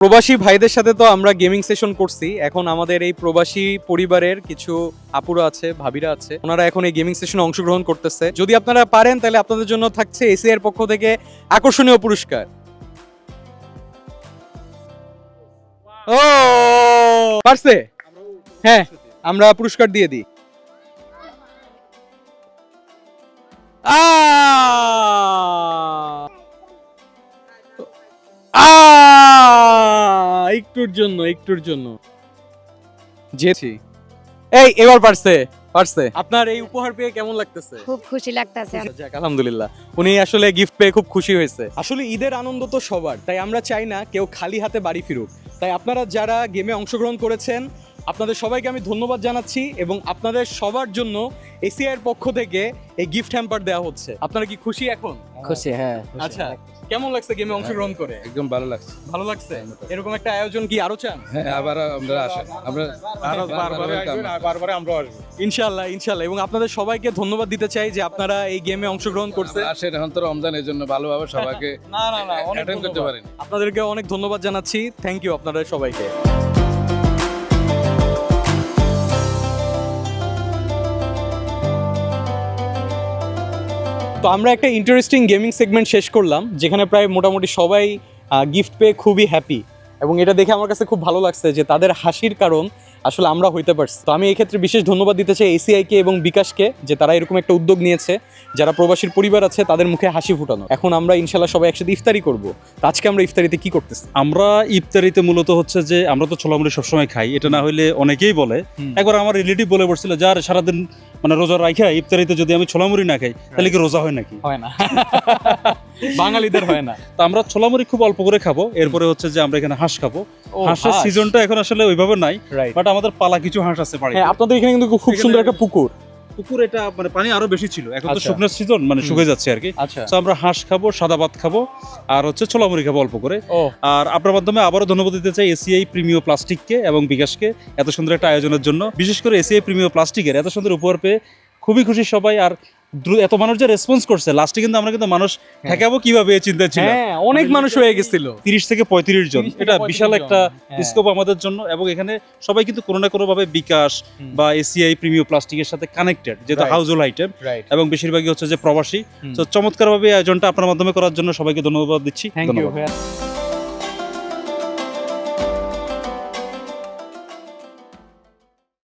প্রবাসী ভাইদের সাথে তো আমরা গেমিং সেশন করছি। এখন আমাদের এই প্রবাসী পরিবারের কিছু আপুরা আছে, ভাবিরা আছে। ওনারা এখন এই গেমিং সেশনে অংশগ্রহণ করতেছে। যদি আপনারা পারেন, তাহলে আপনাদের জন্য থাকছে এসি এর পক্ষ থেকে আকর্ষণীয় পুরস্কার। ও, পারছে? হ্যাঁ আমরা পুরস্কার দিয়ে দিই। আ একটুর জন্য একটুর জন্য। জেছি। এই এবার পারছে পারছে। আপনার এই উপহার পেয়ে কেমন লাগতেছে? খুব খুশি লাগতেছে। যাক আলহামদুলিল্লাহ। উনি আসলে গিফট পেয়ে খুব খুশি হয়েছে। আসলে ঈদের আনন্দ তো সবার তাই আমরা চাই না কেউ খালি হাতে বাড়ি ফিরুক। তাই আপনারা যারা গেমে অংশগ্রহণ করেছেন আপনাদের সবাইকে আমি ধন্যবাদ জানাচ্ছি এবং আপনাদের সবার জন্য এসিআই এর পক্ষ থেকে এই গিফট হ্যাম্পার দেওয়া হচ্ছে। আপনারা কি খুশি এখন? খুশি হ্যাঁ আচ্ছা কেমন লাগছে গেমে অংশগ্রহণ করে? একদম ভালো লাগছে। ভালো লাগছে? এরকম একটা আয়োজন কি আরও চান? হ্যাঁ আবার আমরা আসেন আমরা আরও বারবার। বারবারে আমরা আসব। ইনশাল্লাহ ইনশাল্লাহ এবং আপনাদের সবাইকে ধন্যবাদ দিতে চাই যে আপনারা এই গেমে অংশগ্রহণ করছে। আসেন এখন তো রমজান এই জন্য ভালোভাবে সবাইকে না না না অনেক করতে পারেন। আপনাদেরকে অনেক ধন্যবাদ জানাচ্ছি। থ্যাংক ইউ আপনাদের সবাইকে। তো আমরা একটা ইন্টারেস্টিং গেমিং সেগমেন্ট শেষ করলাম যেখানে প্রায় মোটামুটি সবাই গিফট পেয়ে খুবই হ্যাপি এবং এটা দেখে আমার কাছে খুব ভালো লাগছে যে তাদের হাসির কারণ আসলে আমরা হইতে পারছি। তো আমি এক্ষেত্রে বিশেষ ধন্যবাদ দিতে চাই এসিআইকে এবং বিকাশকে যে তারা এরকম একটা উদ্যোগ নিয়েছে। যারা প্রবাসীর পরিবার আছে তাদের মুখে হাসি ফুটানো। এখন আমরা ইনশাল্লাহ সবাই একসাথে ইফতারি করব। তো আজকে আমরা ইফতারিতে কি করতেছি? আমরা ইফতারিতে মূলত হচ্ছে যে আমরা তো ছোলামুড়ি সবসময় খাই। এটা না হইলে অনেকেই বলে। একবার আমার রিলেটিভ বলে পড়ছিল যার সারাদিন মানে রোজা রাখা ইফতারিতে যদি আমি ছোলামুড়ি না খাই তাহলে কি রোজা হয় নাকি? হয় না। বাঙালিদের হয় না। তো আমরা ছোলামুড়ি খুব অল্প করে খাব এরপরে হচ্ছে যে আমরা এখানে হাঁস খাব। হাঁসের সিজনটা এখন আসলে ওইভাবে নাই বাট আমাদের পালা কিছু হাঁস আছে বাড়িতে। হ্যাঁ আপনাদের এখানে কিন্তু খুব সুন্দর একটা পুকুর। পুকুর এটা মানে পানি আরও বেশি ছিল। এখন তো আচ্ছা। শুকনো সিজন মানে শুকিয়ে যাচ্ছে আর কি। আচ্ছা। তো আমরা হাঁস খাব সাদা ভাত খাব আর হচ্ছে ছোলামুড়ি খাব অল্প করে। আর আপনার মাধ্যমে আবারও ধন্যবাদ দিতে চাই এসিআই প্রিমিয় প্লাস্টিককে এবং বিকাশকে এত সুন্দর একটা আয়োজনের জন্য। বিশেষ করে এসিআই প্রিমিয় প্লাস্টিকের এত সুন্দর উপহার পেয়ে খুবই খুশি সবাই। আর এত মানুষ যে রেসপন্স করছে লাস্টে কিন্তু আমরা কিন্তু মানুষ ঠেকাবো কীভাবে এই চিন্তা ছিল। হ্যাঁ অনেক মানুষ হয়ে গেছিল। তিরিশ থেকে পঁয়ত্রিশ জন। এটা বিশাল একটা হ্যাঁ। স্কোপ আমাদের জন্য এবং এখানে সবাই কিন্তু কোনো না কোনো ভাবে বিকাশ বা এসিআই প্রিমিয় প্লাস্টিকের সাথে কানেক্টেড যেহেতু. হাউস হোল্ড আইটেম এবং বেশিরভাগই হচ্ছে যে প্রবাসী। তো চমৎকারভাবে আয়োজনটা আপনার মাধ্যমে করার জন্য সবাইকে ধন্যবাদ দিচ্ছি। ধন্যবাদ।